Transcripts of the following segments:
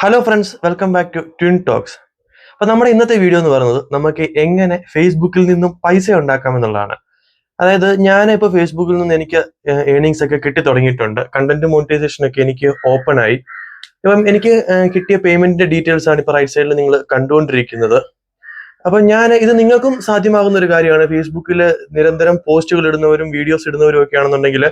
Hello friends welcome back to twin talks അപ്പൊ നമ്മുടെ ഇന്നത്തെ വീഡിയോ എന്ന് പറയുന്നത് നമുക്ക് എങ്ങനെ ഫേസ്ബുക്കിൽ നിന്നും പൈസ ഉണ്ടാക്കാം എന്നുള്ളതാണ്. അതായത് ഞാൻ ഇപ്പോൾ ഫേസ്ബുക്കിൽ നിന്ന് എനിക്ക് ഏണിങ്സ് ഒക്കെ കിട്ടി തുടങ്ങിയിട്ടുണ്ട്. കണ്ടന്റ് മോണിറ്റൈസേഷൻ ഒക്കെ എനിക്ക് ഓപ്പൺ ആയി. ഇപ്പം എനിക്ക് കിട്ടിയ പേയ്മെന്റിന്റെ ഡീറ്റെയിൽസ് ആണ് ഇപ്പൊ റൈറ്റ് സൈഡിൽ നിങ്ങൾ കണ്ടുകൊണ്ടിരിക്കുന്നത്. അപ്പൊ ഞാൻ ഇത് നിങ്ങൾക്കും സാധ്യമാകുന്ന ഒരു കാര്യമാണ്. ഫേസ്ബുക്കിൽ നിരന്തരം പോസ്റ്റുകൾ ഇടുന്നവരും വീഡിയോസ് ഇടുന്നവരും ഒക്കെ ആണെന്നുണ്ടെങ്കിൽ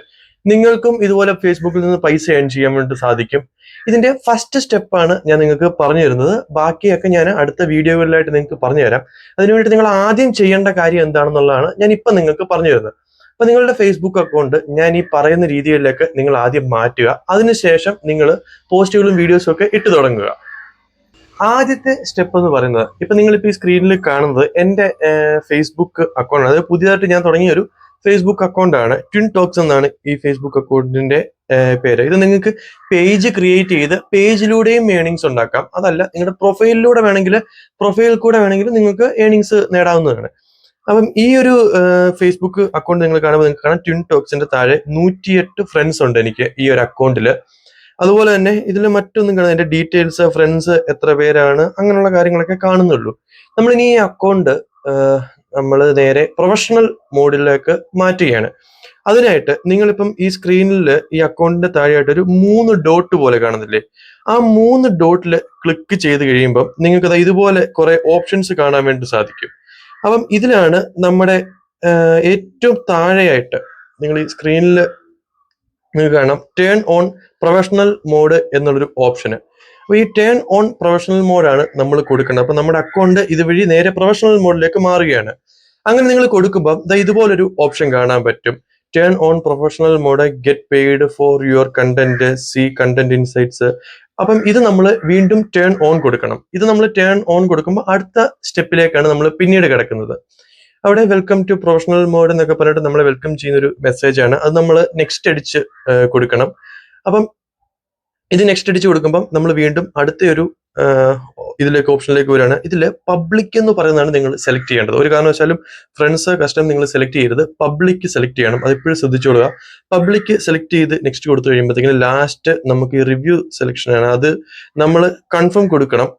നിങ്ങൾക്കും ഇതുപോലെ ഫേസ്ബുക്കിൽ നിന്ന് പൈസ ഏൺ ചെയ്യാൻ വേണ്ടി സാധിക്കും. ഇതിന്റെ ഫസ്റ്റ് സ്റ്റെപ്പാണ് ഞാൻ നിങ്ങൾക്ക് പറഞ്ഞു തരുന്നത്. ബാക്കിയൊക്കെ ഞാൻ അടുത്ത വീഡിയോകളിലായിട്ട് നിങ്ങൾക്ക് പറഞ്ഞു തരാം. അതിനുവേണ്ടി നിങ്ങൾ ആദ്യം ചെയ്യേണ്ട കാര്യം എന്താണെന്നുള്ളതാണ് ഞാൻ ഇപ്പൊ നിങ്ങൾക്ക് പറഞ്ഞു തരുന്നത്. അപ്പൊ നിങ്ങളുടെ ഫേസ്ബുക്ക് അക്കൗണ്ട് ഞാൻ ഈ പറയുന്ന രീതിയിലേക്ക് നിങ്ങൾ ആദ്യം മാറ്റുക. അതിനുശേഷം നിങ്ങൾ പോസ്റ്റുകളും വീഡിയോസും ഒക്കെ ഇട്ടു തുടങ്ങുക. ആദ്യത്തെ സ്റ്റെപ്പ് എന്ന് പറയുന്നത് ഇപ്പൊ നിങ്ങൾ ഇപ്പൊ ഈ സ്ക്രീനിൽ കാണുന്നത് എന്റെ ഫേസ്ബുക്ക് അക്കൗണ്ട് അതായത് പുതിയതായിട്ട് ഞാൻ തുടങ്ങിയ ഒരു ഫേസ്ബുക്ക് അക്കൗണ്ട് ആണ്. ട്വിൻ ടോക്സ് എന്നാണ് ഈ ഫേസ്ബുക്ക് അക്കൗണ്ടിന്റെ പേര്. ഇത് നിങ്ങൾക്ക് പേജ് ക്രിയേറ്റ് ചെയ്ത് പേജിലൂടെയും ഏണിങ്സ് ഉണ്ടാക്കാം. അതല്ല നിങ്ങളുടെ പ്രൊഫൈലിലൂടെ വേണമെങ്കിൽ പ്രൊഫൈൽ കൂടെ വേണമെങ്കിൽ നിങ്ങൾക്ക് ഏണിങ്സ് നേടാവുന്നതാണ്. അപ്പം ഈ ഒരു ഫേസ്ബുക്ക് അക്കൗണ്ട് നിങ്ങൾ കാണുമ്പോൾ നിങ്ങൾക്ക് കാണാം ട്വിൻ ടോക്സിന്റെ താഴെ നൂറ്റിയെട്ട് ഫ്രണ്ട്സ് ഉണ്ട് എനിക്ക് ഈ ഒരു അക്കൗണ്ടിൽ അതുപോലെ തന്നെ ഇതിൽ മറ്റൊന്നും കാണാം. എന്റെ ഡീറ്റെയിൽസ് ഫ്രണ്ട്സ് എത്ര പേരാണ് അങ്ങനെയുള്ള കാര്യങ്ങളൊക്കെ കാണുന്നുള്ളൂ. നമ്മളിനി ഈ അക്കൗണ്ട് നമ്മൾ നേരെ പ്രൊഫഷണൽ മോഡിലേക്ക് മാറ്റുകയാണ്. അതിനായിട്ട് നിങ്ങളിപ്പം ഈ സ്ക്രീനിൽ ഈ അക്കൗണ്ടിന്റെ താഴെയായിട്ട് ഒരു മൂന്ന് ഡോട്ട് പോലെ കാണുന്നില്ലേ? ആ മൂന്ന് ഡോട്ടിൽ ക്ലിക്ക് ചെയ്ത് കഴിയുമ്പം നിങ്ങൾക്ക് ഇതുപോലെ കുറെ ഓപ്ഷൻസ് കാണാൻ വേണ്ടി സാധിക്കും. അപ്പം ഇതിലാണ് നമ്മുടെ ഏറ്റവും താഴെയായിട്ട് നിങ്ങൾ ഈ സ്ക്രീനിൽ നിങ്ങൾക്ക് കാണാം ടേൺ ഓൺ പ്രൊഫഷണൽ മോഡ് എന്നുള്ളൊരു ഓപ്ഷന് അപ്പോൾ ഈ ടേൺ ഓൺ പ്രൊഫഷണൽ മോഡാണ് നമ്മൾ കൊടുക്കേണ്ടത് അപ്പോൾ നമ്മുടെ അക്കൗണ്ട് ഇതുവഴി നേരെ പ്രൊഫഷണൽ മോഡിലേക്ക് മാറുകയാണ്. അങ്ങനെ നിങ്ങൾ കൊടുക്കുമ്പോൾ ദാ ഇതുപോലൊരു ഓപ്ഷൻ കാണാൻ പറ്റും. Turn on professional mode get paid for your content see content insights അപ്പം ഇത് നമ്മൾ വീണ്ടും ടേൺ ഓൺ കൊടുക്കണം. ഇത് നമ്മൾ ടേൺ ഓൺ കൊടുക്കുമ്പോൾ അടുത്ത സ്റ്റെപ്പിലേക്കാണ് നമ്മൾ പിന്നീട് കിടക്കുന്നത്. അവിടെ വെൽക്കം ടു പ്രൊഫഷണൽ മോഡ് എന്നൊക്കെ പറഞ്ഞിട്ട് നമ്മളെ വെൽക്കം ചെയ്യുന്ന ഒരു മെസ്സേജ് ആണ്. അത് നമ്മൾ നെക്സ്റ്റ് അടിച്ച് കൊടുക്കണം. അപ്പം ഇത് നെക്സ്റ്റ് അടിച്ച് കൊടുക്കുമ്പം നമ്മൾ വീണ്ടും അടുത്ത ഒരു ഇതിലേക്ക് ഓപ്ഷനിലേക്ക് വരികയാണ്. ഇതിൽ പബ്ലിക് എന്ന് പറയുന്നതാണ് നിങ്ങൾ സെലക്ട് ചെയ്യേണ്ടത്. ഒരു കാരണവശാലും ഫ്രണ്ട്സ് കസ്റ്റം നിങ്ങൾ സെലക്ട് ചെയ്യരുത്. പബ്ലിക് സെലക്ട് ചെയ്യണം. അത് എപ്പോഴും ശ്രദ്ധിച്ചോളുക പബ്ലിക് സെലക്ട് ചെയ്ത് നെക്സ്റ്റ് കൊടുത്തു കഴിയുമ്പോഴത്തേക്കും ലാസ്റ്റ് നമുക്ക് ഈ റിവ്യൂ സെലക്ഷനാണ് അത് നമ്മൾ കൺഫേം കൊടുക്കണം.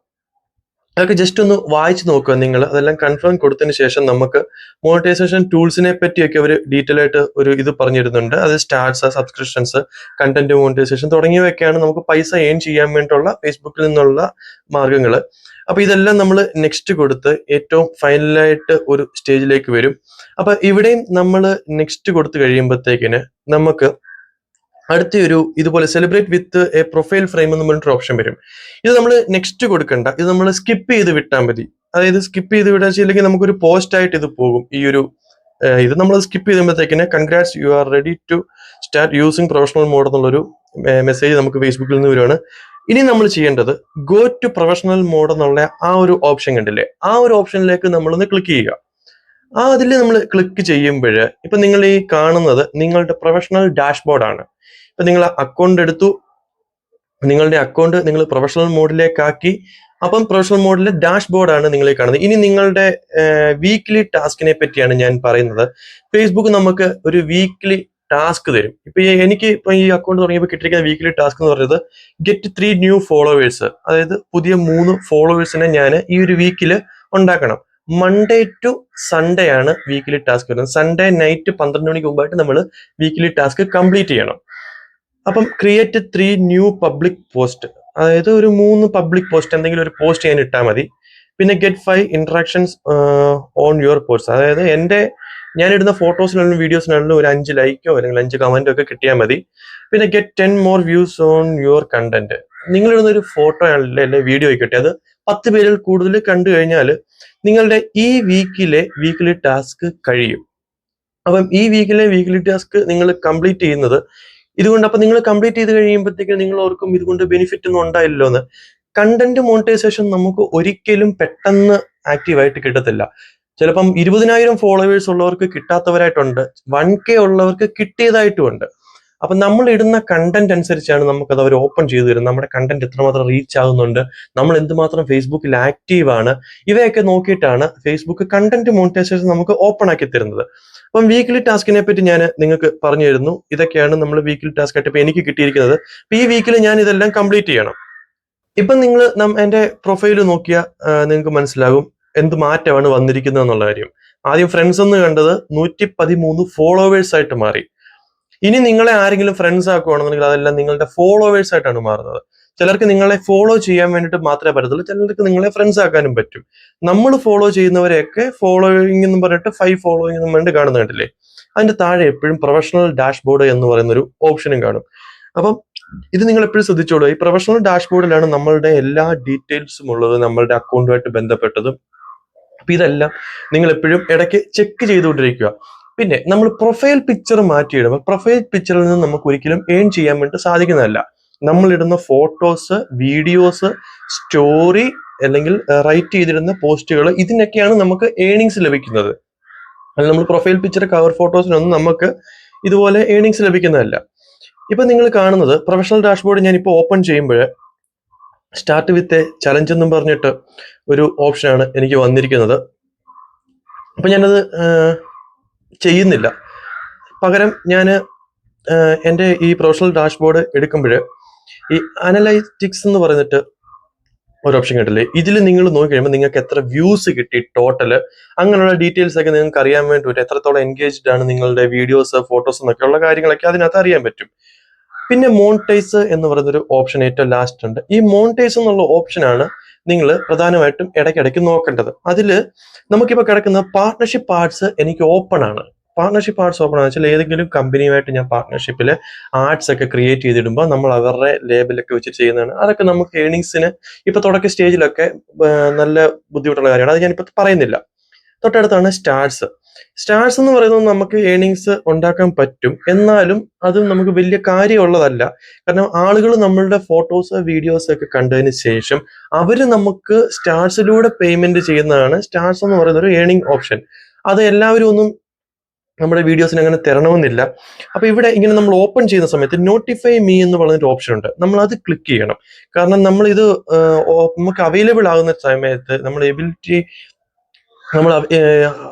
അതൊക്കെ ജസ്റ്റ് ഒന്ന് വായിച്ചു നോക്കുക. നിങ്ങൾ അതെല്ലാം കൺഫേം കൊടുത്തതിന് ശേഷം നമുക്ക് മോണിറ്റൈസേഷൻ ടൂൾസിനെ പറ്റിയൊക്കെ അവർ ഡീറ്റെയിൽ ആയിട്ട് ഒരു ഇത് പറഞ്ഞിരുന്നുണ്ട്. അത് സ്റ്റാർട്സ് സബ്സ്ക്രിപ്ഷൻസ് കണ്ടന്റ് മോണിറ്റൈസേഷൻ തുടങ്ങിയവയൊക്കെയാണ് നമുക്ക് പൈസ ഏൺ ചെയ്യാൻ വേണ്ടിയിട്ടുള്ള ഫേസ്ബുക്കിൽ നിന്നുള്ള മാർഗങ്ങൾ. അപ്പൊ ഇതെല്ലാം നമ്മൾ നെക്സ്റ്റ് കൊടുത്ത് ഏറ്റവും ഫൈനലായിട്ട് ഒരു സ്റ്റേജിലേക്ക് വരും. അപ്പൊ ഇവിടെയും നമ്മൾ നെക്സ്റ്റ് കൊടുത്തു കഴിയുമ്പോഴത്തേക്കിന് നമുക്ക് അടുത്ത ഒരു ഇതുപോലെ celebrate with a profile frame എന്ന് പറഞ്ഞിട്ട് ഓപ്ഷൻ വരും. ഇത് നമ്മൾ നെക്സ്റ്റ് കൊടുക്കണ്ട. ഇത് നമ്മൾ സ്കിപ്പ് ചെയ്ത് വിട്ടാൽ മതി. അതായത് സ്കിപ്പ് ചെയ്ത് വിടാൻ ചെയ്യില്ലെങ്കിൽ നമുക്കൊരു പോസ്റ്റ് ആയിട്ട് ഇത് പോകും. ഈ ഒരു ഇത് നമ്മൾ skip ചെയ്യുമ്പോഴത്തേക്കിന് congrats you are ready to start using professional mode എന്നുള്ളൊരു മെസ്സേജ് നമുക്ക് ഫേസ്ബുക്കിൽ നിന്ന് വരുവാണ്. ഇനി നമ്മൾ ചെയ്യേണ്ടത് ഗോ ടു പ്രൊഫഷണൽ മോഡ് എന്നുള്ള ആ ഒരു ഓപ്ഷൻ കണ്ടില്ലേ? ആ ഒരു ഓപ്ഷനിലേക്ക് നമ്മളൊന്ന് ക്ലിക്ക് ചെയ്യുക. ആ അതിൽ നമ്മൾ ക്ലിക്ക് ചെയ്യുമ്പോൾ ഇപ്പം നിങ്ങൾ ഈ കാണുന്നത് നിങ്ങളുടെ പ്രൊഫഷണൽ ഡാഷ്ബോർഡാണ് ഇപ്പൊ നിങ്ങൾ അക്കൗണ്ട് എടുത്തു. നിങ്ങളുടെ അക്കൗണ്ട് നിങ്ങൾ പ്രൊഫഷണൽ മോഡിലേക്കാക്കി അപ്പം പ്രൊഫഷണൽ മോഡിലെ ഡാഷ് ബോർഡാണ് നിങ്ങൾ കാണുന്നത്. ഇനി നിങ്ങളുടെ വീക്ക്ലി ടാസ്കിനെ പറ്റിയാണ് ഞാൻ പറയുന്നത്. ഫേസ്ബുക്ക് നമുക്ക് ഒരു വീക്ക്ലി ടാസ്ക് തരും. ഇപ്പൊ എനിക്ക് ഇപ്പൊ ഈ അക്കൗണ്ട് തുടങ്ങിയപ്പോൾ കിട്ടിയിരിക്കുന്ന വീക്ക്ലി ടാസ്ക് എന്ന് പറയുന്നത് ഗെറ്റ് ത്രീ ന്യൂ ഫോളോവേഴ്സ് അതായത് പുതിയ മൂന്ന് ഫോളോവേഴ്സിനെ ഞാൻ ഈ ഒരു വീക്കിൽ ഉണ്ടാക്കണം. മൺഡേ ടു സൺഡേ ആണ് വീക്കിലി ടാസ്ക് വരുന്നത്. സൺഡേ നൈറ്റ് പന്ത്രണ്ട് മണിക്ക് മുമ്പായിട്ട് നമ്മൾ വീക്കിലി ടാസ്ക് കംപ്ലീറ്റ് ചെയ്യണം. അപ്പം create three new public post അതായത് ഒരു മൂന്ന് പബ്ലിക് പോസ്റ്റ് എന്തെങ്കിലും ഒരു പോസ്റ്റ് ചെയ്യാൻ ഇട്ടാൽ മതി. പിന്നെ get five interactions on your post അതായത് എന്റെ ഞാൻ ഇടുന്ന ഫോട്ടോസിനാണെങ്കിലും വീഡിയോസിനാണെങ്കിലും ഒരു അഞ്ച് ലൈക്കോ അല്ലെങ്കിൽ അഞ്ച് കമന്റോ ഒക്കെ കിട്ടിയാൽ മതി. പിന്നെ get ten more views on your content നിങ്ങൾ ഇടുന്ന ഒരു ഫോട്ടോ ആണല്ലേ അല്ലെ വീഡിയോ ആയിക്കോട്ടെ. അത് പത്ത് പേരിൽ കൂടുതൽ കണ്ടു കഴിഞ്ഞാൽ നിങ്ങളുടെ ഈ വീക്കിലെ വീക്കിലി ടാസ്ക് കഴിയും. അപ്പം ഈ വീക്കിലെ വീക്കിലി ടാസ്ക് നിങ്ങൾ കംപ്ലീറ്റ് ചെയ്യുന്നത് ഇതുകൊണ്ട് അപ്പൊ നിങ്ങൾ കംപ്ലീറ്റ് ചെയ്ത് കഴിയുമ്പോഴത്തേക്ക് നിങ്ങൾ ഓർക്കും ഇതുകൊണ്ട് ബെനിഫിറ്റ് ഒന്നും ഉണ്ടായില്ലോ എന്ന്. കണ്ടന്റ് മോണിറ്റൈസേഷൻ നമുക്ക് ഒരിക്കലും പെട്ടെന്ന് ആക്റ്റീവായിട്ട് കിട്ടത്തില്ല. ചിലപ്പം ഇരുപതിനായിരം ഫോളോവേഴ്സ് ഉള്ളവർക്ക് കിട്ടാത്തവരായിട്ടുണ്ട്. വൺ കെ ഉള്ളവർക്ക് കിട്ടിയതായിട്ടുമുണ്ട്. അപ്പൊ നമ്മൾ ഇടുന്ന കണ്ടന്റ് അനുസരിച്ചാണ് നമുക്കത് അവർ ഓപ്പൺ ചെയ്തു തരുന്നത്. നമ്മുടെ കണ്ടന്റ് എത്രമാത്രം റീച്ച് ആകുന്നുണ്ട് നമ്മൾ എന്തുമാത്രം ഫേസ്ബുക്കിൽ ആക്റ്റീവ് ആണ് ഇവയൊക്കെ നോക്കിയിട്ടാണ് ഫേസ്ബുക്ക് കണ്ടന്റ് മോണിറ്റൈസേഷൻ നമുക്ക് ഓപ്പൺ ആക്കി തരുന്നത്. അപ്പം വീക്കിലി ടാസ്കിനെ പറ്റി ഞാൻ നിങ്ങൾക്ക് പറഞ്ഞു തരുന്നു. ഇതൊക്കെയാണ് നമ്മൾ വീക്കിലി ടാസ്ക് ആയിട്ട് എനിക്ക് കിട്ടിയിരിക്കുന്നത്. അപ്പൊ ഈ വീക്കിൽ ഞാൻ ഇതെല്ലാം കംപ്ലീറ്റ് ചെയ്യണം. ഇപ്പം നിങ്ങൾ എന്റെ പ്രൊഫൈൽ നോക്കിയാൽ നിങ്ങൾക്ക് മനസ്സിലാകും എന്ത് മാറ്റമാണ് വന്നിരിക്കുന്നത് എന്നുള്ള കാര്യം. ആദ്യം ഫ്രണ്ട്സ് എന്ന് കണ്ടത് നൂറ്റി പതിമൂന്ന് ഫോളോവേഴ്സ് ആയിട്ട് മാറി. ഇനി നിങ്ങളെ ആരെങ്കിലും ഫ്രണ്ട്സ് ആക്കുകയാണെന്നുണ്ടെങ്കിൽ അതെല്ലാം നിങ്ങളുടെ ഫോളോവേഴ്സ് ആയിട്ടാണ് മാറുന്നത്. ചിലർക്ക് നിങ്ങളെ ഫോളോ ചെയ്യാൻ വേണ്ടിയിട്ട് മാത്രമേ പറ്റത്തുള്ളൂ. ചിലർക്ക് നിങ്ങളെ ഫ്രണ്ട്സ് ആക്കാനും പറ്റും. നമ്മൾ ഫോളോ ചെയ്യുന്നവരെയൊക്കെ ഫോളോയിങ് എന്ന് പറഞ്ഞിട്ട് ഫൈവ് ഫോളോയിങ് എന്ന് വേണ്ടി കാണുന്ന കണ്ടില്ലേ? അതിന്റെ താഴെ എപ്പോഴും പ്രൊഫഷണൽ ഡാഷ്ബോർഡ് എന്ന് പറയുന്ന ഒരു ഓപ്ഷനും കാണും. അപ്പം ഇത് നിങ്ങൾ എപ്പോഴും ശ്രദ്ധിച്ചോളൂ. ഈ പ്രൊഫഷണൽ ഡാഷ്ബോർഡിലാണ് നമ്മളുടെ എല്ലാ ഡീറ്റെയിൽസും ഉള്ളത് നമ്മളുടെ അക്കൗണ്ടുമായിട്ട് ബന്ധപ്പെട്ടതും. അപ്പൊ ഇതെല്ലാം നിങ്ങൾ എപ്പോഴും ഇടയ്ക്ക് ചെക്ക് ചെയ്തുകൊണ്ടിരിക്കുക. പിന്നെ നമ്മൾ പ്രൊഫൈൽ പിക്ചർ മാറ്റിയിടുമ്പോൾ പ്രൊഫൈൽ പിക്ചറിൽ നിന്ന് നമുക്ക് ഒരിക്കലും ഏൺ ചെയ്യാൻ വേണ്ടി സാധിക്കുന്നതല്ല. നമ്മളിടുന്ന ഫോട്ടോസ് വീഡിയോസ് സ്റ്റോറി അല്ലെങ്കിൽ റൈറ്റ് ചെയ്തിരുന്ന പോസ്റ്റുകൾ ഇതിനൊക്കെയാണ് നമുക്ക് ഏണിങ്സ് ലഭിക്കുന്നത്. അല്ല നമ്മൾ പ്രൊഫൈൽ പിക്ചർ കവർ ഫോട്ടോസിനൊന്നും നമുക്ക് ഇതുപോലെ ഏണിങ്സ് ലഭിക്കുന്നതല്ല. ഇപ്പൊ നിങ്ങൾ കാണുന്നത് പ്രൊഫഷണൽ ഡാഷ്ബോർഡ് ഞാൻ ഇപ്പോൾ ഓപ്പൺ ചെയ്യുമ്പോൾ സ്റ്റാർട്ട് വിത്ത് എ ചലഞ്ച് എന്നും പറഞ്ഞിട്ട് ഒരു ഓപ്ഷനാണ് എനിക്ക് വന്നിരിക്കുന്നത്. അപ്പൊ ഞാനത് ചെയ്യുന്നില്ല. പകരം ഞാൻ എന്റെ ഈ പ്രൊഫഷണൽ ഡാഷ്ബോർഡ് എടുക്കുമ്പോൾ ഈ അനലൈറ്റിക്സ് എന്ന് പറഞ്ഞിട്ട് ഒരു ഓപ്ഷൻ കിട്ടില്ലേ ഇതിൽ നിങ്ങൾ നോക്കി കഴിയുമ്പോൾ നിങ്ങൾക്ക് എത്ര വ്യൂസ് കിട്ടി ടോട്ടൽ അങ്ങനെയുള്ള ഡീറ്റെയിൽസ് ഒക്കെ നിങ്ങൾക്ക് അറിയാൻ വേണ്ടി എത്രത്തോളം എൻഗേജ്ഡ് ആണ് നിങ്ങളുടെ വീഡിയോസ് ഫോട്ടോസ് എന്നൊക്കെയുള്ള കാര്യങ്ങളൊക്കെ അതിനകത്ത് അറിയാൻ പറ്റും. പിന്നെ മോണിറ്റൈസ് എന്ന് പറയുന്നൊരു ഓപ്ഷൻ ഏറ്റവും ലാസ്റ്റ് ഉണ്ട്. ഈ മോണിറ്റൈസ് എന്നുള്ള ഓപ്ഷനാണ് നിങ്ങൾ പ്രധാനമായിട്ടും ഇടയ്ക്കിടയ്ക്ക് നോക്കേണ്ടത്. അതിൽ നമുക്കിപ്പോൾ കിടക്കുന്ന പാർട്ട്ണർഷിപ്പ് പാർട്സ് എനിക്ക് ഓപ്പൺ ആണ്. പാർട്ണർഷിപ്പ് ആർട്സ് ഓപ്പൺ ആണെന്ന് വെച്ചാൽ ഏതെങ്കിലും കമ്പനിയുമായിട്ട് ഞാൻ പാർട്ട്ണർഷിപ്പിൽ ആർട്സ് ഒക്കെ ക്രിയേറ്റ് ചെയ്തിടുമ്പോൾ നമ്മൾ അവരുടെ ലേബലൊക്കെ വെച്ച് ചെയ്യുന്നതാണ്. അതൊക്കെ നമുക്ക് ഏണിങ്സിന് ഇപ്പോൾ തുടക്ക സ്റ്റേജിലൊക്കെ നല്ല ബുദ്ധിമുട്ടുള്ള കാര്യമാണ്. അത് ഞാനിപ്പോൾ പറയുന്നില്ല. തൊട്ടടുത്താണ് സ്റ്റാർസ് സ്റ്റാർസ് എന്ന് പറയുന്നത് നമുക്ക് ഏണിങ്സ് ഉണ്ടാക്കാൻ പറ്റും. എന്നാലും അത് നമുക്ക് വലിയ കാര്യമുള്ളതല്ല. കാരണം ആളുകൾ നമ്മളുടെ ഫോട്ടോസ് വീഡിയോസ് ഒക്കെ കണ്ടതിന് ശേഷം അവർ നമുക്ക് സ്റ്റാർസിലൂടെ പേയ്മെന്റ് ചെയ്യുന്നതാണ്. സ്റ്റാർസ് എന്ന് പറയുന്ന ഒരു ഏണിംഗ് ഓപ്ഷൻ അത് എല്ലാവരും ഒന്നും നമ്മുടെ വീഡിയോസിന് അങ്ങനെ തരണമെന്നില്ല. അപ്പൊ ഇവിടെ ഇങ്ങനെ നമ്മൾ ഓപ്പൺ ചെയ്യുന്ന സമയത്ത് നോട്ടിഫൈ മീ എന്ന് പറഞ്ഞൊരു ഓപ്ഷൻ ഉണ്ട്. നമ്മൾ അത് ക്ലിക്ക് ചെയ്യണം. കാരണം നമ്മൾ ഇത് നമുക്ക് അവൈലബിൾ ആകുന്ന സമയത്ത് നമ്മൾ എബിലിറ്റി നമ്മൾ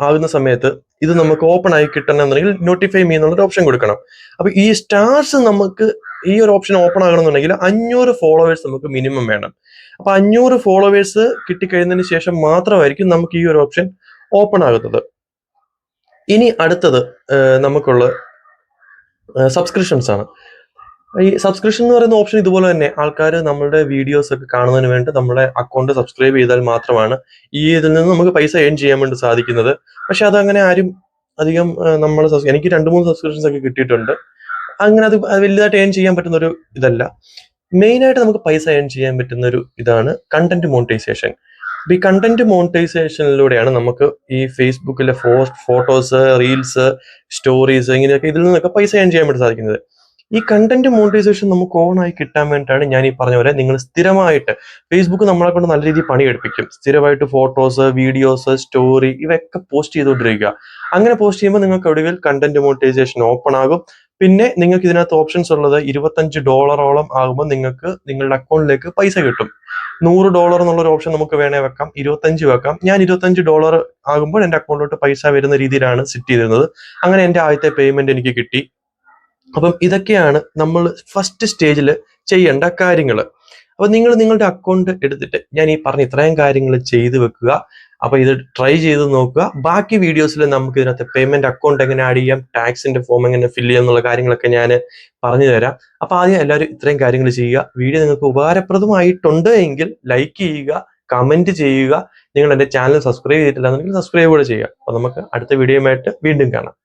ആകുന്ന സമയത്ത് ഇത് നമുക്ക് ഓപ്പൺ ആയി കിട്ടണമെന്നുണ്ടെങ്കിൽ നോട്ടിഫൈ മീ എന്നുള്ളൊരു ഓപ്ഷൻ കൊടുക്കണം. അപ്പൊ ഈ സ്റ്റാർസ് നമുക്ക് ഈ ഒരു ഓപ്ഷൻ ഓപ്പൺ ആകണമെന്നുണ്ടെങ്കിൽ അഞ്ഞൂറ് ഫോളോവേഴ്സ് നമുക്ക് മിനിമം വേണം. അപ്പൊ അഞ്ഞൂറ് ഫോളോവേഴ്സ് കിട്ടിക്കഴിഞ്ഞതിന് ശേഷം മാത്രമായിരിക്കും നമുക്ക് ഈ ഒരു ഓപ്ഷൻ ഓപ്പൺ ആകുന്നത്. ഇനി അടുത്തത് നമുക്കുള്ള സബ്സ്ക്രിപ്ഷൻസ് ആണ്. ഈ സബ്സ്ക്രിപ്ഷൻ എന്ന് പറയുന്ന ഓപ്ഷൻ ഇതുപോലെ തന്നെ. ആൾക്കാർ നമ്മുടെ വീഡിയോസ് ഒക്കെ കാണുന്നതിന് വേണ്ടി നമ്മുടെ അക്കൗണ്ട് സബ്സ്ക്രൈബ് ചെയ്താൽ മാത്രമാണ് ഈ ഇതിൽ നിന്ന് നമുക്ക് പൈസ ഏൺ ചെയ്യാൻ വേണ്ടി സാധിക്കുന്നത്. പക്ഷെ അതങ്ങനെ ആരും അധികം നമ്മൾ എനിക്ക് രണ്ട് മൂന്ന് സബ്സ്ക്രിപ്ഷൻസ് ഒക്കെ കിട്ടിയിട്ടുണ്ട്. അങ്ങനെ അത് വലുതായിട്ട് ഏൺ ചെയ്യാൻ പറ്റുന്ന ഒരു ഇതല്ല. മെയിൻ ആയിട്ട് നമുക്ക് പൈസ ഏൺ ചെയ്യാൻ പറ്റുന്ന ഒരു ഇതാണ് കണ്ടന്റ് മോണിറ്റൈസേഷൻ ഈ കണ്ടന്റ് മോണിറ്റൈസേഷനിലൂടെയാണ് നമുക്ക് ഈ ഫേസ്ബുക്കിലെ ഫോട്ടോസ് റീൽസ് സ്റ്റോറീസ് ഇങ്ങനെയൊക്കെ ഇതിൽ നിന്നൊക്കെ പൈസ ഏൺ ചെയ്യാൻ വേണ്ടി സാധിക്കുന്നത്. ഈ കണ്ടന്റ് മോണിറ്റൈസേഷൻ നമുക്ക് ഓൺ ആയി കിട്ടാൻ വേണ്ടിയിട്ടാണ് ഞാൻ ഈ പറഞ്ഞ പോലെ നിങ്ങൾ സ്ഥിരമായിട്ട് ഫേസ്ബുക്ക് നമ്മളെ കൊണ്ട് നല്ല രീതിയിൽ പണിയെടുപ്പിക്കും. സ്ഥിരമായിട്ട് ഫോട്ടോസ് വീഡിയോസ് സ്റ്റോറി ഇവയൊക്കെ പോസ്റ്റ് ചെയ്തുകൊണ്ടിരിക്കുക. അങ്ങനെ പോസ്റ്റ് ചെയ്യുമ്പോൾ നിങ്ങൾക്ക് ഒടുവിൽ കണ്ടന്റ് മോണിറ്റൈസേഷൻ ഓപ്പൺ ആകും. പിന്നെ നിങ്ങൾക്ക് ഇതിനകത്ത് ഓപ്ഷൻസ് ഉള്ളത് ഇരുപത്തഞ്ച് ഡോളറോളം ആകുമ്പോൾ നിങ്ങൾക്ക് നിങ്ങളുടെ അക്കൗണ്ടിലേക്ക് പൈസ കിട്ടും. നൂറ് ഡോളർ എന്നുള്ളൊരു ഓപ്ഷൻ നമുക്ക് വേണേ വെക്കാം. ഇരുപത്തഞ്ച് വെക്കാം. ഞാൻ ഇരുപത്തഞ്ച് ഡോളർ ആകുമ്പോൾ എന്റെ അക്കൗണ്ടിലോട്ട് പൈസ വരുന്ന രീതിയിലാണ് സെറ്റ് ചെയ്തിരുന്നത്. അങ്ങനെ എന്റെ ആദ്യത്തെ പേയ്മെന്റ് എനിക്ക് കിട്ടി. അപ്പം ഇതൊക്കെയാണ് നമ്മൾ ഫസ്റ്റ് സ്റ്റേജിൽ ചെയ്യേണ്ട കാര്യങ്ങൾ അപ്പൊ നിങ്ങൾ നിങ്ങളുടെ അക്കൗണ്ട് എടുത്തിട്ട് ഞാൻ ഈ പറഞ്ഞ ഇത്രയും കാര്യങ്ങൾ ചെയ്തു വെക്കുക. അപ്പൊ ഇത് ട്രൈ ചെയ്ത് നോക്കുക. ബാക്കി വീഡിയോസിൽ നമുക്ക് ഇതിനകത്ത് പേയ്മെന്റ് അക്കൗണ്ട് എങ്ങനെ ആഡ് ചെയ്യാം ടാക്സിന്റെ ഫോം എങ്ങനെ ഫില്ല് ചെയ്യാം എന്നുള്ള കാര്യങ്ങളൊക്കെ ഞാൻ പറഞ്ഞു തരാം. അപ്പൊ ആദ്യം എല്ലാവരും ഇത്രയും കാര്യങ്ങൾ ചെയ്യുക. വീഡിയോ നിങ്ങൾക്ക് ഉപകാരപ്രദമായിട്ടുണ്ട് എങ്കിൽ ലൈക്ക് ചെയ്യുക കമന്റ് ചെയ്യുക. നിങ്ങൾ എന്റെ ചാനൽ സബ്സ്ക്രൈബ് ചെയ്തിട്ടില്ല എന്നുണ്ടെങ്കിൽ സബ്സ്ക്രൈബ് കൂടെ ചെയ്യുക. അപ്പൊ നമുക്ക് അടുത്ത വീഡിയോയുമായിട്ട് വീണ്ടും കാണാം.